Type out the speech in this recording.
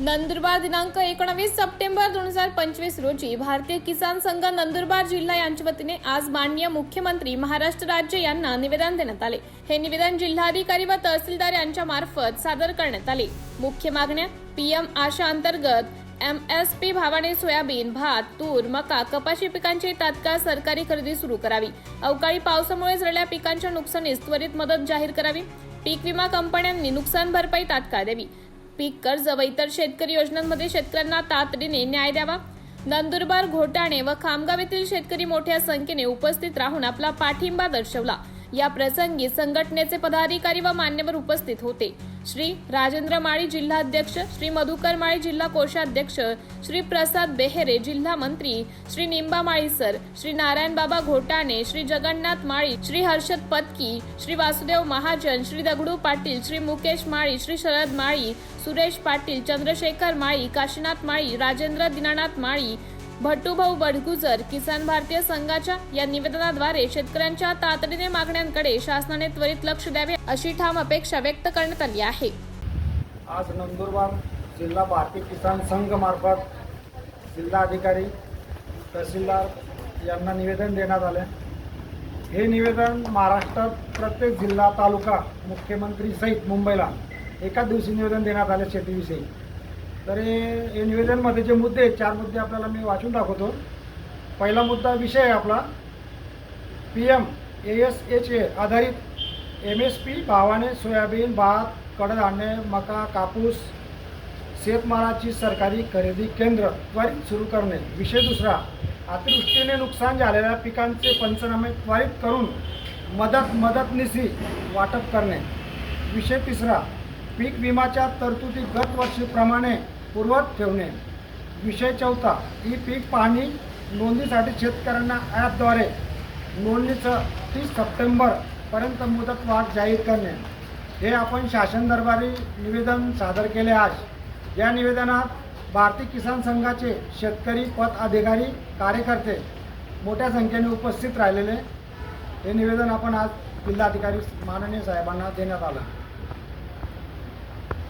नंदुरबार दिनांक एकोणावीस सप्टेंबर दोन हजार पंचवीस रोजी भारतीय किसान संघ नंदुरबार जिल्हा यांच्या वतीने आज माननीय मुख्यमंत्री महाराष्ट्र राज्य यांना निवेदन देण्यात आले. हे निवेदन जिल्हाधिकारी व तहसीलदार यांच्या मार्फत सादर करण्यात आले. मुख्य मागण्या पीएम आशा अंतर्गत एम एस पी भावाने सोयाबीन भात तूर मका कपाशी पिकांची तात्काळ सरकारी खरेदी सुरू करावी. अवकाळी पावसामुळे झालेल्या पिकांच्या नुकसानीस त्वरित मदत जाहीर करावी. पीक विमा कंपन्यांनी नुकसान भरपाई तात्काळ द्यावी. पीक कर्ज व इतर शेतकरी योजनांमध्ये शेतकऱ्यांना तातडीने न्याय द्यावा. नंदुरबार घोटाणे व खामगाव येथील शेतकरी मोठ्या संख्येने उपस्थित राहून आपला पाठिंबा दर्शवला. या प्रसंगी संघटनेचे पदाधिकारी व मान्यवर उपस्थित होते. श्री राजेंद्र माळी जिल्हाध्यक्ष श्री मधुकर माळी जिल्हा कोषाध्यक्ष श्री प्रसाद बेहेरे जिल्हा मंत्री श्री निंबा माळी सर श्री नारायण बाबा घोटाणे श्री जगन्नाथ माळी श्री हर्षद पत्की श्री वासुदेव महाजन श्री दगडू पाटील श्री मुकेश माळी श्री शरद माळी सुरेश पाटील चंद्रशेखर माळी काशीनाथ माळी राजेंद्र दिनानाथ माळी भट्टूभाऊ बडगुजर किसान भारतीय संघाच्या या निवेदनाद्वारे शेतकऱ्यांच्या तातडीने मागण्यांकडे शासनाने त्वरित लक्ष द्यावे अशी ठाम अपेक्षा व्यक्त करण्यात आली आहे. आज नंदुरबार जिल्हा भारतीय किसान संघ मार्फत जिल्हाधिकारी तहसीलदार यांना निवेदन देण्यात आले. हे निवेदन महाराष्ट्रात प्रत्येक जिल्हा तालुका मुख्यमंत्री सहित मुंबईला एकाच दिवशी निवेदन देण्यात आले शेतीविषयी. तर हे हे निवेदनमध्ये जे मुद्दे आहेत चार मुद्दे आपल्याला मी वाचून दाखवतो. पहिला मुद्दा विषय आहे आपला. P M A S H A आधारित एम एस पी भावाने सोयाबीन भात कडधान्य मका कापूस शेतमालाची सरकारी खरेदी केंद्र त्वरित सुरू करणे. विषय दुसरा अतिवृष्टीने नुकसान झालेल्या पिकांचे पंचनामे त्वरित करून मदत मदतनिशी वाटप करणे. विषय तिसरा पीक विमाच्या तरतुदी गत वर्षीप्रमाणे पूर्वत ठेवणे. विषय चौथा ही पीक पाहणी नोंदणीसाठी शेतकऱ्यांना ॲपद्वारे नोंदणीचं तीस सप्टेंबरपर्यंत मुदतवाढ जाहीर करणे. हे आपण शासन दरबारी निवेदन सादर केले आज. या निवेदनात भारतीय किसान संघाचे शेतकरी पद अधिकारी कार्यकर्ते मोठ्या संख्येने उपस्थित राहिलेले. हे निवेदन आपण आज जिल्हाधिकारी माननीय साहेबांना देण्यात आलं.